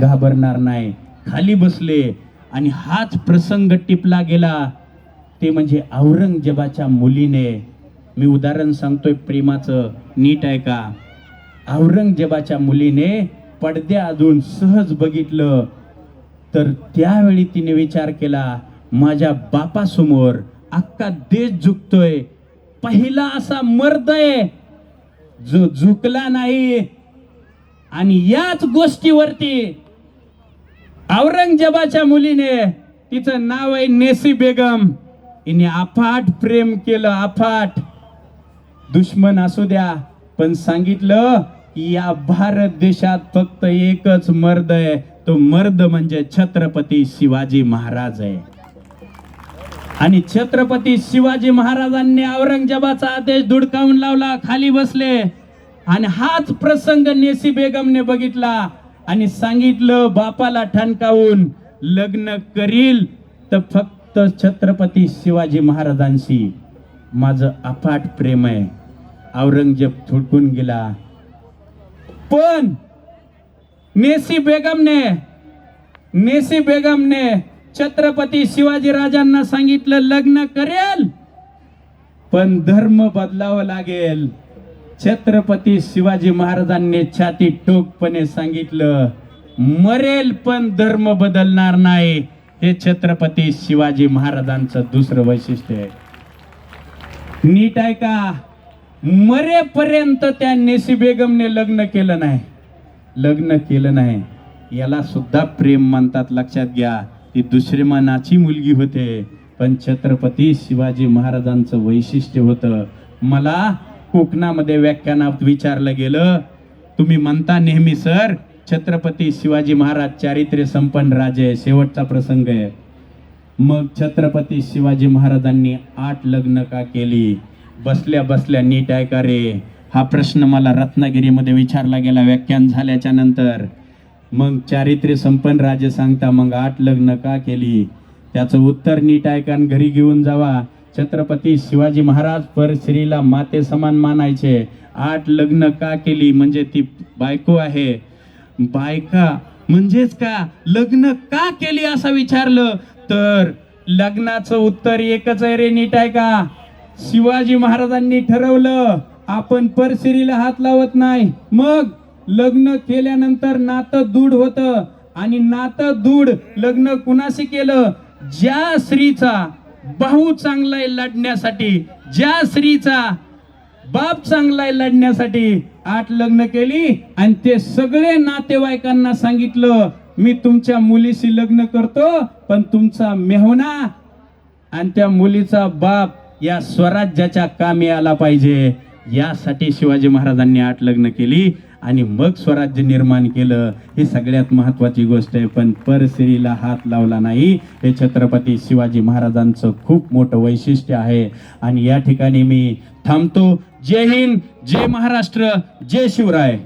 घाबरणार नाही. खाली बसले आणि हाच प्रसंग टिपला गेला. ते म्हणजे औरंगजेबाच्या मुलीने. मी उदाहरण सांगतोय प्रेमाचं. नीट आहे का? औरंगजेबाच्या मुलीने पडद्या अजून सहज बघितलं. तर त्यावेळी तिने विचार केला माझ्या बापासमोर अख्खा देश झुकतोय. पहिला असा मर्द आहे जो झुकला नाही. आणि याच गोष्टीवरती औरंगजेबाच्या मुलीने तिचं नाव आहे नेसी बेगम. हिने अफाट प्रेम केलं अफाट. दुश्मन असू द्या पण सांगितलं की या भारत देशात फक्त एकच मर्द आहे. तो मर्द म्हणजे छत्रपती शिवाजी महाराज आहे. आणि छत्रपती शिवाजी महाराजांनी औरंगजेबाचा आदेश धुडकावून लावला खाली बसले. आणि हाच प्रसंग नेसी बेगमने बघितला. आणि सांगितलं बापाला ठणकावून लग्न करील. तर फक्त छत्रपती शिवाजी महाराजांशी माझं अफाट प्रेम आहे. औरंगजेब थुडकून गेला. पण नेसी बेगमने नेसी बेगमने छत्रपती शिवाजी राजांना सांगितलं लग्न करेल पण धर्म बदलावं लागेल. छत्रपती शिवाजी महाराजांनी छाती टोकपणे सांगितलं मरेल पण धर्म बदलणार नाही. हे छत्रपती शिवाजी महाराजांचं दुसरं वैशिष्ट्य आहे. नीट आहे का? मरेपर्यंत त्या नेसी बेगमने लग्न केलं नाही. लग्न केलं नाही. याला सुद्धा प्रेम म्हणतात लक्षात घ्या. ती दुसरी मनाची मुलगी होते. पण छत्रपती शिवाजी महाराजांचं वैशिष्ट्य होतं. मला कोकणामध्ये व्याख्यानात विचारलं गेलं. तुम्ही म्हणता नेहमी सर छत्रपती शिवाजी महाराज चारित्र्य संपन्न राजे शेवटचा प्रसंग आहे. मग छत्रपती शिवाजी महाराजांनी आठ लग्न का केली? बसल्या बसल्या नीट आहे का रे? हा प्रश्न मला रत्नागिरीमध्ये विचारला गेला व्याख्यान झाल्याच्यानंतर. मग चारित्र्य संपन्न राजे सांगता मग आठ लग्न का केली? त्याचं उत्तर नीट ऐकान घरी घेऊन जावा. छत्रपती शिवाजी महाराज परश्रीला माते समान मानायचे. आठ लग्न का केली? म्हणजे ती बायको आहे. बायका म्हणजेच का? लग्न का केली असं विचारलं? तर लग्नाचं उत्तर एकच आहे रे नीट आहे का? शिवाजी महाराजांनी ठरवलं आपण परश्रीला हात लावत नाही. मग लग्न केल्यानंतर नातं दूढ होतं. आणि नातं दूढ लग्न कुणाशी केलं? ज्या स्त्रीचा भाऊ चांगला आहे लढण्यासाठी ज्या स्त्रीचा बाप चांगला आहे लढण्यासाठी आठ लग्न केली आणि ते सगळे नातेवाईकांना सांगितलं मी तुमच्या मुलीशी लग्न करतो पण तुमचा मेहुना आणि त्या मुलीचा बाप या स्वराज्याच्या कामी आला पाहिजे. यासाठी शिवाजी महाराजांनी आठ लग्न केली. आणि मग स्वराज्य निर्माण केलं. ही सगळ्यात महत्त्वाची गोष्ट आहे. पण परसिरीला हात लावला नाही. हे छत्रपती शिवाजी महाराजांचं खूप मोठं वैशिष्ट्य आहे. आणि या ठिकाणी मी थांबतो. जय हिंद जय महाराष्ट्र जय शिवराय.